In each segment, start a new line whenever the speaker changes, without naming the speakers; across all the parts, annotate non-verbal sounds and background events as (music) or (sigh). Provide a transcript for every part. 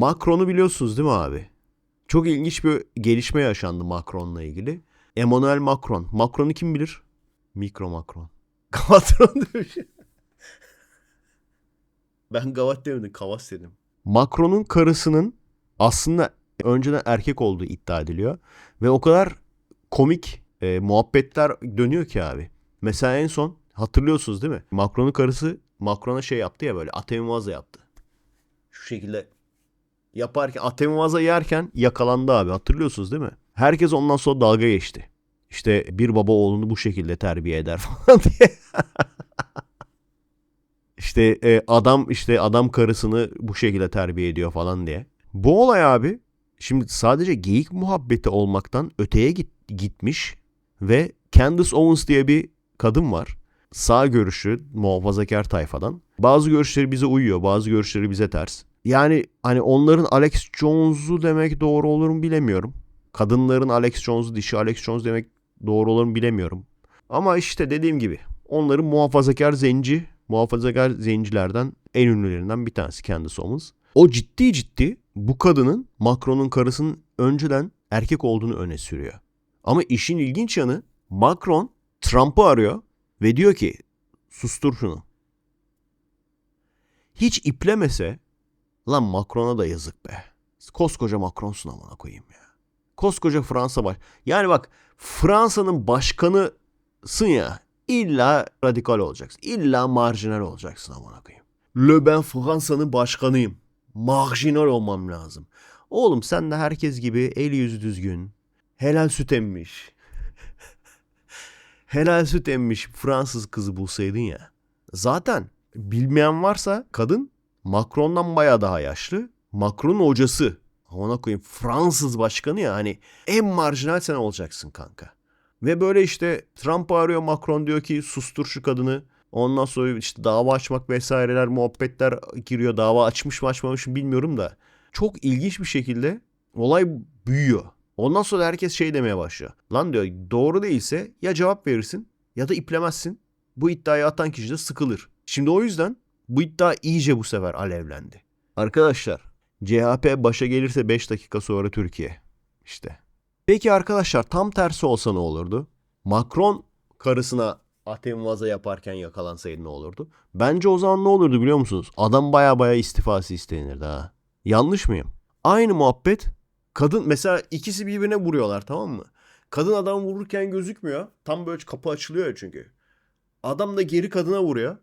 Macron'u biliyorsunuz değil mi abi? Çok ilginç bir gelişme yaşandı Macron'la ilgili. Emmanuel Macron. Macron'u kim bilir? Mikro Macron. (laughs) Gavatron demiş. ben Gavat demedim, Kavas dedim. Macron'un karısının aslında önceden erkek olduğu iddia ediliyor. Ve o kadar komik e, muhabbetler dönüyor ki abi. Mesela en son hatırlıyorsunuz değil mi? Macron'un karısı Macron'a şey yaptı ya böyle atemivaza yaptı. Şu şekilde yaparken atemivaza yerken yakalandı abi hatırlıyorsunuz değil mi? Herkes ondan sonra dalga geçti. İşte bir baba oğlunu bu şekilde terbiye eder (laughs) falan diye. işte e, adam işte adam karısını bu şekilde terbiye ediyor falan diye. Bu olay abi şimdi sadece geyik muhabbeti olmaktan öteye git, gitmiş ve Candace Owens diye bir kadın var. Sağ görüşlü muhafazakar tayfadan. Bazı görüşleri bize uyuyor, bazı görüşleri bize ters. Yani hani onların Alex Jones'u demek doğru olur mu bilemiyorum. Kadınların Alex Jones'u, dişi Alex Jones demek doğru olur mu bilemiyorum. Ama işte dediğim gibi onların muhafazakar zenci, muhafazakar zencilerden en ünlülerinden bir tanesi Candace Owens. O ciddi ciddi bu kadının Macron'un karısının önceden erkek olduğunu öne sürüyor. Ama işin ilginç yanı Macron Trump'ı arıyor ve diyor ki sustur şunu. Hiç iplemese lan Macron'a da yazık be. Koskoca Macron'sun amına koyayım ya. Koskoca Fransa baş. Yani bak Fransa'nın başkanısın ya. İlla radikal olacaksın. İlla marjinal olacaksın amına koyayım. Le ben Fransa'nın başkanıyım. Marjinal olmam lazım. Oğlum sen de herkes gibi el yüzü düzgün. Helal süt emmiş. (laughs) helal süt emmiş Fransız kızı bulsaydın ya. Zaten bilmeyen varsa kadın Macron'dan baya daha yaşlı. Macron'un hocası. Ona koyayım Fransız başkanı ya hani en marjinal sen olacaksın kanka. Ve böyle işte Trump arıyor Macron diyor ki sustur şu kadını. Ondan sonra işte dava açmak vesaireler muhabbetler giriyor. Dava açmış mı açmamış mı bilmiyorum da. Çok ilginç bir şekilde olay büyüyor. Ondan sonra herkes şey demeye başlıyor. Lan diyor doğru değilse ya cevap verirsin ya da iplemezsin. Bu iddiayı atan kişi de sıkılır. Şimdi o yüzden bu iddia iyice bu sefer alevlendi. Arkadaşlar CHP başa gelirse 5 dakika sonra Türkiye. İşte. Peki arkadaşlar tam tersi olsa ne olurdu? Macron karısına atemvaza yaparken yakalansaydı ne olurdu? Bence o zaman ne olurdu biliyor musunuz? Adam baya baya istifası istenirdi ha. Yanlış mıyım? Aynı muhabbet kadın mesela ikisi birbirine vuruyorlar tamam mı? Kadın adam vururken gözükmüyor. Tam böyle kapı açılıyor çünkü. Adam da geri kadına vuruyor.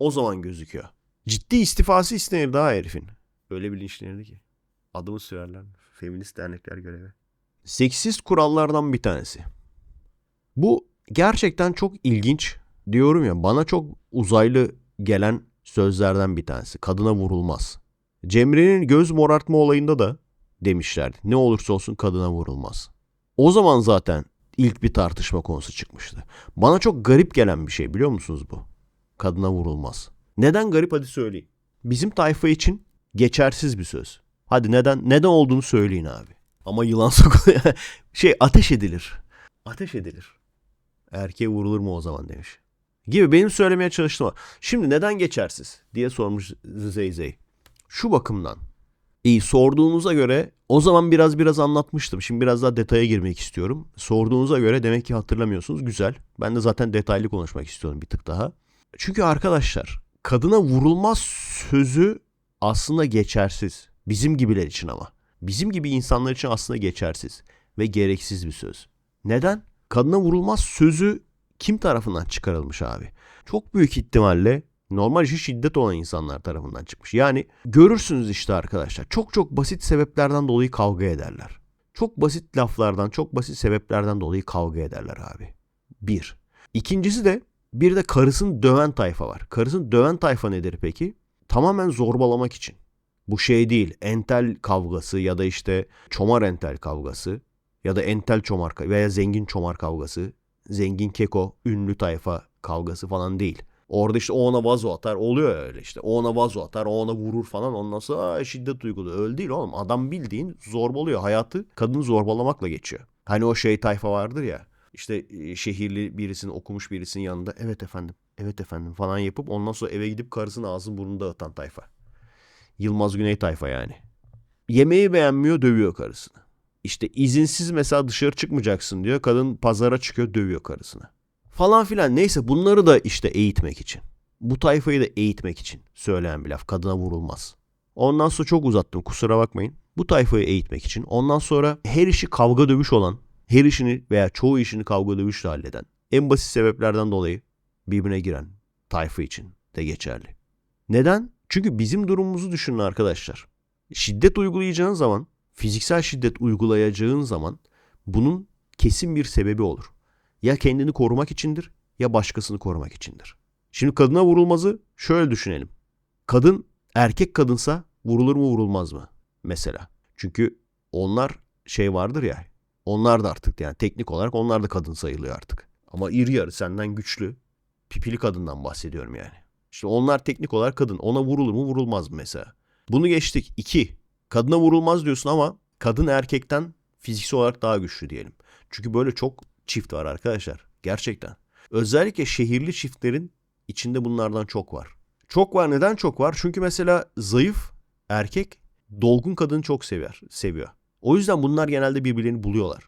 O zaman gözüküyor. Ciddi istifası istenir daha herifin. Öyle bilinçlenirdi ki. Adımı sürerler. Feminist dernekler görevi. Seksist kurallardan bir tanesi. Bu gerçekten çok ilginç. Diyorum ya bana çok uzaylı gelen sözlerden bir tanesi. Kadına vurulmaz. Cemre'nin göz morartma olayında da demişlerdi. Ne olursa olsun kadına vurulmaz. O zaman zaten ilk bir tartışma konusu çıkmıştı. Bana çok garip gelen bir şey biliyor musunuz bu? Kadına vurulmaz. Neden garip hadi söyleyin. Bizim tayfa için geçersiz bir söz. Hadi neden neden olduğunu söyleyin abi. Ama yılan (laughs) sokuluyor. şey ateş edilir. Ateş edilir. Erkeğe vurulur mu o zaman demiş. Gibi benim söylemeye çalıştığım var. Şimdi neden geçersiz diye sormuş Zeyzey. Şu bakımdan. İyi sorduğunuza göre o zaman biraz biraz anlatmıştım. Şimdi biraz daha detaya girmek istiyorum. Sorduğunuza göre demek ki hatırlamıyorsunuz. Güzel. Ben de zaten detaylı konuşmak istiyorum bir tık daha. Çünkü arkadaşlar kadına vurulmaz sözü aslında geçersiz. Bizim gibiler için ama. Bizim gibi insanlar için aslında geçersiz ve gereksiz bir söz. Neden? Kadına vurulmaz sözü kim tarafından çıkarılmış abi? Çok büyük ihtimalle normal işi şiddet olan insanlar tarafından çıkmış. Yani görürsünüz işte arkadaşlar. Çok çok basit sebeplerden dolayı kavga ederler. Çok basit laflardan, çok basit sebeplerden dolayı kavga ederler abi. Bir. İkincisi de bir de karısını döven tayfa var. Karısını döven tayfa nedir peki? Tamamen zorbalamak için. Bu şey değil entel kavgası ya da işte çomar entel kavgası ya da entel çomar veya zengin çomar kavgası, zengin keko, ünlü tayfa kavgası falan değil. Orada işte o ona vazo atar oluyor öyle işte. O ona vazo atar, o ona vurur falan ondan sonra şiddet uyguluyor. Öyle değil oğlum. Adam bildiğin zorbalıyor. Hayatı kadını zorbalamakla geçiyor. Hani o şey tayfa vardır ya. İşte şehirli birisinin okumuş birisinin yanında evet efendim, evet efendim falan yapıp ondan sonra eve gidip karısının ağzını burnunu dağıtan tayfa. Yılmaz Güney tayfa yani. Yemeği beğenmiyor dövüyor karısını. İşte izinsiz mesela dışarı çıkmayacaksın diyor. Kadın pazara çıkıyor dövüyor karısını. Falan filan neyse bunları da işte eğitmek için. Bu tayfayı da eğitmek için söyleyen bir laf. Kadına vurulmaz. Ondan sonra çok uzattım kusura bakmayın. Bu tayfayı eğitmek için. Ondan sonra her işi kavga dövüş olan, her işini veya çoğu işini kavga dövüşle halleden, en basit sebeplerden dolayı birbirine giren tayfa için de geçerli. Neden? Çünkü bizim durumumuzu düşünün arkadaşlar. Şiddet uygulayacağın zaman, fiziksel şiddet uygulayacağın zaman bunun kesin bir sebebi olur. Ya kendini korumak içindir ya başkasını korumak içindir. Şimdi kadına vurulmazı şöyle düşünelim. Kadın erkek kadınsa vurulur mu vurulmaz mı? Mesela. Çünkü onlar şey vardır ya. Onlar da artık yani teknik olarak onlar da kadın sayılıyor artık. Ama iri yarı senden güçlü. Pipili kadından bahsediyorum yani. İşte onlar teknik olarak kadın. Ona vurulur mu vurulmaz mı mesela? Bunu geçtik. İki. Kadına vurulmaz diyorsun ama kadın erkekten fiziksel olarak daha güçlü diyelim. Çünkü böyle çok çift var arkadaşlar. Gerçekten. Özellikle şehirli çiftlerin içinde bunlardan çok var. Çok var. Neden çok var? Çünkü mesela zayıf erkek dolgun kadını çok sever, seviyor. O yüzden bunlar genelde birbirlerini buluyorlar.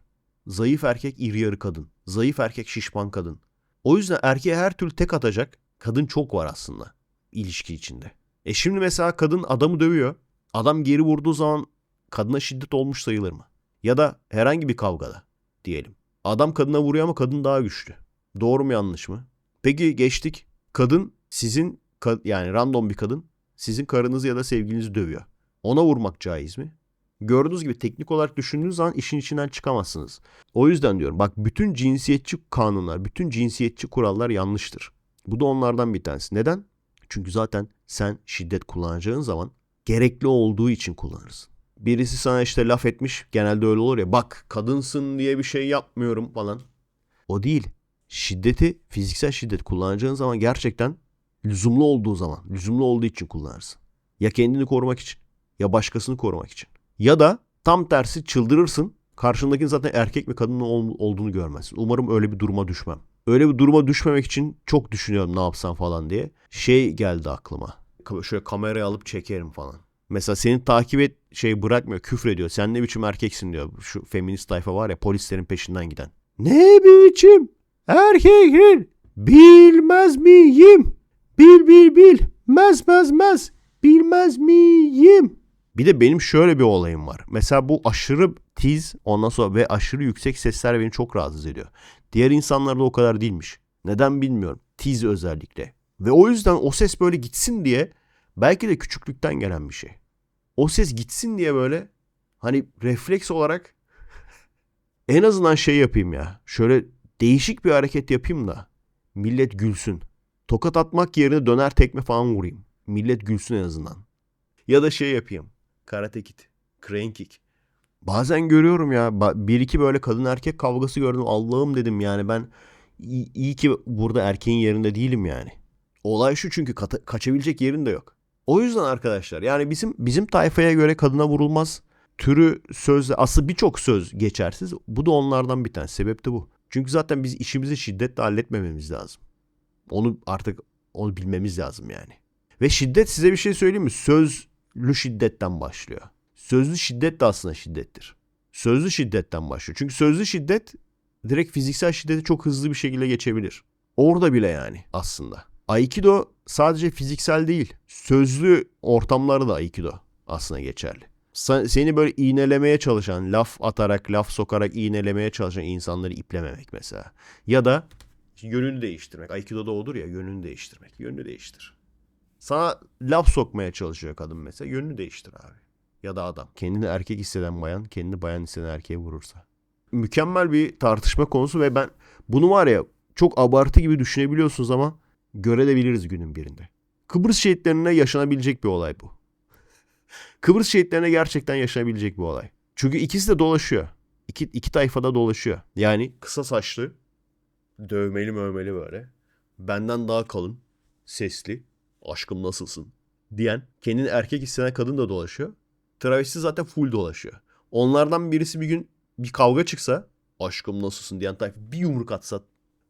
Zayıf erkek iri yarı kadın. Zayıf erkek şişman kadın. O yüzden erkeğe her türlü tek atacak kadın çok var aslında ilişki içinde. E şimdi mesela kadın adamı dövüyor. Adam geri vurduğu zaman kadına şiddet olmuş sayılır mı? Ya da herhangi bir kavgada diyelim. Adam kadına vuruyor ama kadın daha güçlü. Doğru mu yanlış mı? Peki geçtik. Kadın sizin yani random bir kadın sizin karınızı ya da sevgilinizi dövüyor. Ona vurmak caiz mi? Gördüğünüz gibi teknik olarak düşündüğünüz zaman işin içinden çıkamazsınız. O yüzden diyorum bak bütün cinsiyetçi kanunlar, bütün cinsiyetçi kurallar yanlıştır. Bu da onlardan bir tanesi. Neden? Çünkü zaten sen şiddet kullanacağın zaman gerekli olduğu için kullanırsın. Birisi sana işte laf etmiş genelde öyle olur ya bak kadınsın diye bir şey yapmıyorum falan. O değil. Şiddeti fiziksel şiddet kullanacağın zaman gerçekten lüzumlu olduğu zaman, lüzumlu olduğu için kullanırsın. Ya kendini korumak için ya başkasını korumak için. Ya da tam tersi çıldırırsın. Karşındakinin zaten erkek mi kadın mı ol- olduğunu görmezsin. Umarım öyle bir duruma düşmem. Öyle bir duruma düşmemek için çok düşünüyorum ne yapsam falan diye. Şey geldi aklıma. Şöyle kamerayı alıp çekerim falan. Mesela seni takip et şey bırakmıyor küfür ediyor. Sen ne biçim erkeksin diyor. Şu feminist tayfa var ya polislerin peşinden giden. Ne biçim erkeksin bilmez miyim? Bil bil bil mez mez mez bilmez miyim? Bir de benim şöyle bir olayım var. Mesela bu aşırı tiz ondan sonra ve aşırı yüksek sesler beni çok rahatsız ediyor. Diğer insanlarda o kadar değilmiş. Neden bilmiyorum. Tiz özellikle. Ve o yüzden o ses böyle gitsin diye belki de küçüklükten gelen bir şey. O ses gitsin diye böyle hani refleks olarak (laughs) en azından şey yapayım ya. Şöyle değişik bir hareket yapayım da millet gülsün. Tokat atmak yerine döner tekme falan vurayım. Millet gülsün en azından. Ya da şey yapayım. Karate Kid. Crane Kick. Bazen görüyorum ya bir iki böyle kadın erkek kavgası gördüm. Allah'ım dedim yani ben iyi, iyi ki burada erkeğin yerinde değilim yani. Olay şu çünkü kata- kaçabilecek yerin de yok. O yüzden arkadaşlar yani bizim bizim tayfaya göre kadına vurulmaz türü sözle aslında birçok söz geçersiz. Bu da onlardan bir tanesi. Sebep de bu. Çünkü zaten biz işimizi şiddetle halletmememiz lazım. Onu artık onu bilmemiz lazım yani. Ve şiddet size bir şey söyleyeyim mi? Sözlü şiddetten başlıyor. Sözlü şiddet de aslında şiddettir. Sözlü şiddetten başlıyor. Çünkü sözlü şiddet direkt fiziksel şiddete çok hızlı bir şekilde geçebilir. Orada bile yani aslında. Aikido sadece fiziksel değil, sözlü ortamları da Aikido aslında geçerli. Seni böyle iğnelemeye çalışan, laf atarak, laf sokarak iğnelemeye çalışan insanları iplememek mesela. Ya da yönünü değiştirmek. Aikido'da olur ya yönünü değiştirmek. Yönünü değiştir. Sana laf sokmaya çalışıyor kadın mesela. Yönünü değiştir abi. Ya da adam. Kendini erkek hisseden bayan, kendini bayan hisseden erkeğe vurursa. Mükemmel bir tartışma konusu ve ben bunu var ya çok abartı gibi düşünebiliyorsunuz ama görebiliriz günün birinde. Kıbrıs şehitlerine yaşanabilecek bir olay bu. Kıbrıs şehitlerine gerçekten yaşanabilecek bir olay. Çünkü ikisi de dolaşıyor. İki, iki tayfada dolaşıyor. Yani kısa saçlı, dövmeli mövmeli böyle. Benden daha kalın, sesli, aşkım nasılsın diyen, kendini erkek hisseden kadın da dolaşıyor. Travesti zaten full dolaşıyor. Onlardan birisi bir gün bir kavga çıksa, aşkım nasılsın diyen tayfa bir yumruk atsa,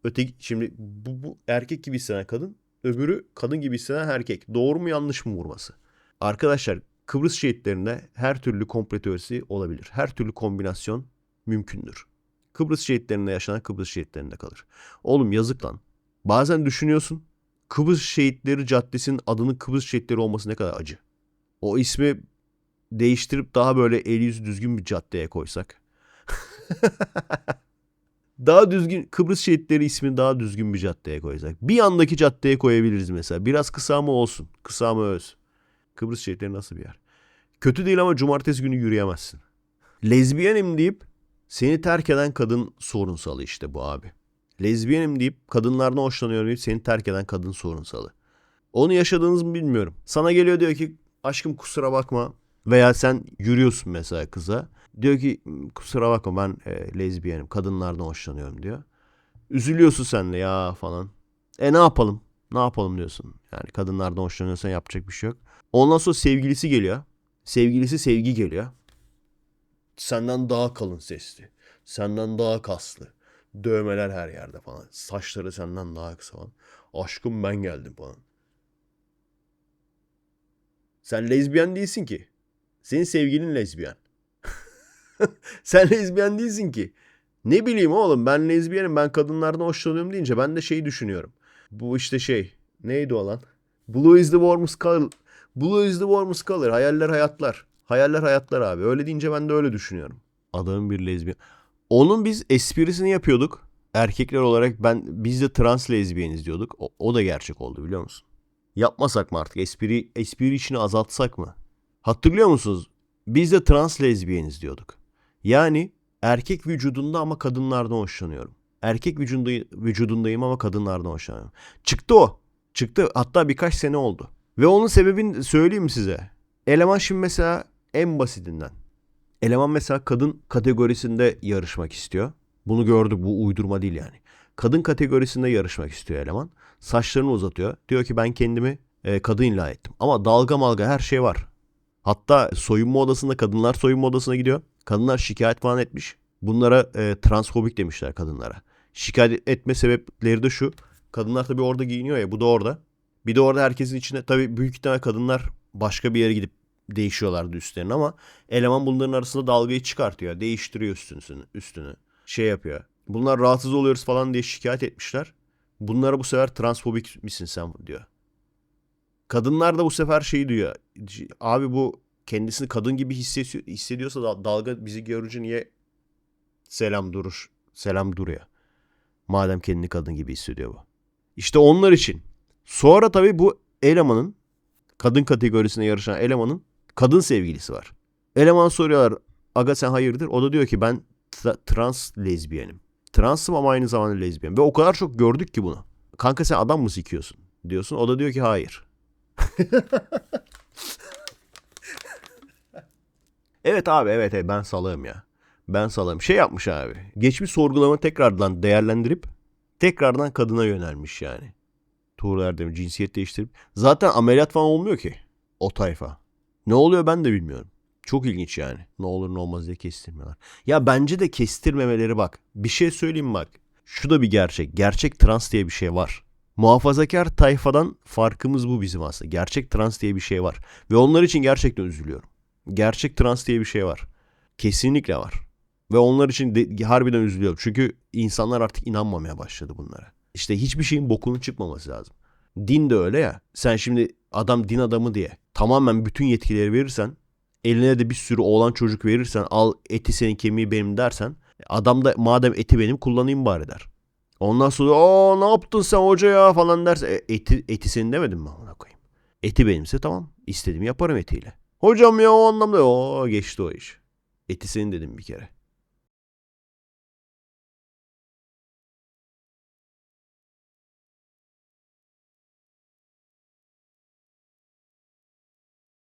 öteki şimdi bu, bu erkek gibi hisseden kadın, öbürü kadın gibi hisseden erkek. Doğru mu yanlış mı vurması? Arkadaşlar Kıbrıs şehitlerinde her türlü komplo teorisi olabilir. Her türlü kombinasyon mümkündür. Kıbrıs şehitlerinde yaşanan Kıbrıs şehitlerinde kalır. Oğlum yazık lan. Bazen düşünüyorsun Kıbrıs Şehitleri Caddesi'nin adının Kıbrıs Şehitleri olması ne kadar acı. O ismi değiştirip daha böyle eli yüzü düzgün bir caddeye koysak. (laughs) daha düzgün Kıbrıs Şehitleri ismini daha düzgün bir caddeye koysak. Bir yandaki caddeye koyabiliriz mesela. Biraz kısa mı olsun? Kısa mı öz? Kıbrıs Şehitleri nasıl bir yer? Kötü değil ama cumartesi günü yürüyemezsin. Lezbiyenim deyip seni terk eden kadın sorunsalı işte bu abi. Lezbiyenim deyip kadınlardan hoşlanıyorum deyip seni terk eden kadın sorunsalı. Onu yaşadığınız mı bilmiyorum. Sana geliyor diyor ki aşkım kusura bakma. Veya sen yürüyorsun mesela kıza. Diyor ki kusura bakma ben e, lezbiyenim kadınlardan hoşlanıyorum diyor. Üzülüyorsun sen de ya falan. E ne yapalım? Ne yapalım diyorsun. Yani kadınlardan hoşlanıyorsan yapacak bir şey yok. Ondan sonra sevgilisi geliyor. Sevgilisi sevgi geliyor. Senden daha kalın sesli. Senden daha kaslı. Dövmeler her yerde falan. Saçları senden daha kısa falan. Aşkım ben geldim falan. Sen lezbiyen değilsin ki. Senin sevgilin lezbiyen. (laughs) Sen lezbiyen değilsin ki. Ne bileyim oğlum ben lezbiyenim ben kadınlardan hoşlanıyorum deyince ben de şeyi düşünüyorum. Bu işte şey neydi o lan? Blue is the warmest color. Blue is the warmest color. Hayaller hayatlar. Hayaller hayatlar abi. Öyle deyince ben de öyle düşünüyorum. Adamın bir lezbiyen. Onun biz esprisini yapıyorduk. Erkekler olarak ben biz de trans lezbiyeniz diyorduk. O, o da gerçek oldu biliyor musun? Yapmasak mı artık? Espri, espri işini azaltsak mı? Hatırlıyor musunuz? Biz de trans lezbiyeniz diyorduk. Yani erkek vücudunda ama kadınlardan hoşlanıyorum. Erkek vücudunda, vücudundayım ama kadınlardan hoşlanıyorum. Çıktı o. Çıktı. Hatta birkaç sene oldu. Ve onun sebebini söyleyeyim size? Eleman şimdi mesela en basitinden. Eleman mesela kadın kategorisinde yarışmak istiyor. Bunu gördü bu uydurma değil yani. Kadın kategorisinde yarışmak istiyor eleman. Saçlarını uzatıyor. Diyor ki ben kendimi e, kadın ilan ettim. Ama dalga malga her şey var. Hatta soyunma odasında kadınlar soyunma odasına gidiyor. Kadınlar şikayet falan etmiş. Bunlara e, transfobik demişler kadınlara. Şikayet etme sebepleri de şu. Kadınlar tabii orada giyiniyor ya bu da orada. Bir de orada herkesin içinde tabii büyük ihtimal kadınlar başka bir yere gidip değişiyorlardı üstlerini ama eleman bunların arasında dalgayı çıkartıyor. Değiştiriyor üstünü, üstünü. Şey yapıyor. Bunlar rahatsız oluyoruz falan diye şikayet etmişler. Bunlara bu sefer transfobik misin sen diyor. Kadınlar da bu sefer şey diyor. Abi bu kendisini kadın gibi hissediyor, hissediyorsa da dalga bizi görünce niye selam durur, selam duruyor. Madem kendini kadın gibi hissediyor bu. İşte onlar için. Sonra tabii bu elemanın kadın kategorisine yarışan elemanın kadın sevgilisi var. Eleman soruyorlar aga sen hayırdır? O da diyor ki ben tra- trans lezbiyenim. Transım ama aynı zamanda lezbiyen. Ve o kadar çok gördük ki bunu. Kanka sen adam mı sikiyorsun? Diyorsun. O da diyor ki hayır. (laughs) evet abi evet, evet ben salığım ya. Ben salığım. Şey yapmış abi. Geçmiş sorgulama tekrardan değerlendirip tekrardan kadına yönelmiş yani. Tuğrul Erdem cinsiyet değiştirip. Zaten ameliyat falan olmuyor ki o tayfa. Ne oluyor ben de bilmiyorum. Çok ilginç yani. Ne olur ne olmaz diye kestirmiyorlar. Ya bence de kestirmemeleri bak. Bir şey söyleyeyim bak. Şu da bir gerçek. Gerçek trans diye bir şey var. Muhafazakar tayfadan farkımız bu bizim aslında. Gerçek trans diye bir şey var. Ve onlar için gerçekten üzülüyorum. Gerçek trans diye bir şey var. Kesinlikle var. Ve onlar için de, harbiden üzülüyorum. Çünkü insanlar artık inanmamaya başladı bunlara. İşte hiçbir şeyin bokunun çıkmaması lazım. Din de öyle ya. Sen şimdi adam din adamı diye tamamen bütün yetkileri verirsen eline de bir sürü oğlan çocuk verirsen al eti senin kemiği benim dersen adam da madem eti benim kullanayım bari der. Ondan sonra aa ne yaptın sen hoca ya falan derse e, eti, eti senin demedim mi ona koyayım. Eti benimse tamam istediğimi yaparım etiyle. Hocam ya o anlamda o geçti o iş. Eti senin dedim bir kere.